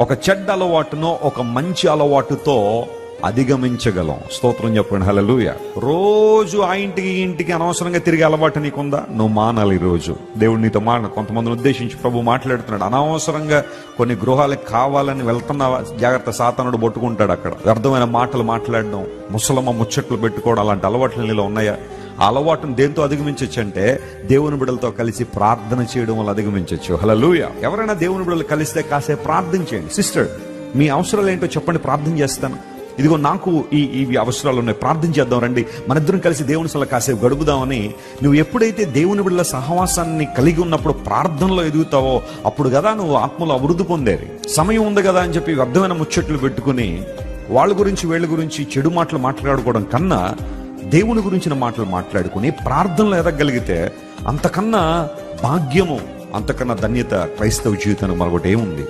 ఒక చెడ్డ అలవాటునో ఒక మంచి అలవాటుతో అధిగమించగలం. స్తోత్రం చెప్పండి హలలుయ రోజు ఆ ఇంటికి ఇంటికి అనవసరంగా తిరిగే అలవాటు నీకుందా? నువ్వు మానాలి రోజు. దేవుడు నీతో మాన కొంతమందిని ఉద్దేశించి ప్రభు మాట్లాడుతున్నాడు. అనవసరంగా కొన్ని గృహాలకు కావాలని వెళ్తున్నావా జాగ్రత్త సాతనుడు పట్టుకుంటాడు అక్కడ. వ్యర్థమైన మాటలు మాట్లాడడం ముసలమ్మ ముచ్చట్లు పెట్టుకోవడం అలాంటి అలవాట్లు నీలో ఉన్నాయా? అలవాటును దేంతో అధిగమించవచ్చు అంటే దేవుని బిడ్డలతో కలిసి ప్రార్థన చేయడం వల్ల అధిగమించవచ్చు హలలుయ ఎవరైనా దేవుని బిడలు కలిస్తే కాసేపు ప్రార్థన చేయండి. సిస్టర్ మీ అవసరాలు ఏంటో చెప్పండి ప్రార్థన చేస్తాను. ఇదిగో నాకు ఈ ఇవి అవసరాలు ఉన్నాయి ప్రార్థన చేద్దాం రండి. మనిద్దరం కలిసి దేవుని సల కాసేపు గడుపుదామని నువ్వు ఎప్పుడైతే దేవుని బిడ్డల సహవాసాన్ని కలిగి ఉన్నప్పుడు ప్రార్థనలో ఎదుగుతావో అప్పుడు కదా నువ్వు ఆత్మలో అభివృద్ధి పొందేది. సమయం ఉంది కదా అని చెప్పి వ్యర్థమైన ముచ్చట్లు పెట్టుకుని వాళ్ళ గురించి వీళ్ళ గురించి చెడు మాటలు మాట్లాడుకోవడం కన్నా దేవుని గురించిన మాటలు మాట్లాడుకుని ప్రార్థనలు ఎదగలిగితే అంతకన్నా భాగ్యము అంతకన్నా ధన్యత క్రైస్తవ జీవితానికి మరొకటి ఏముంది?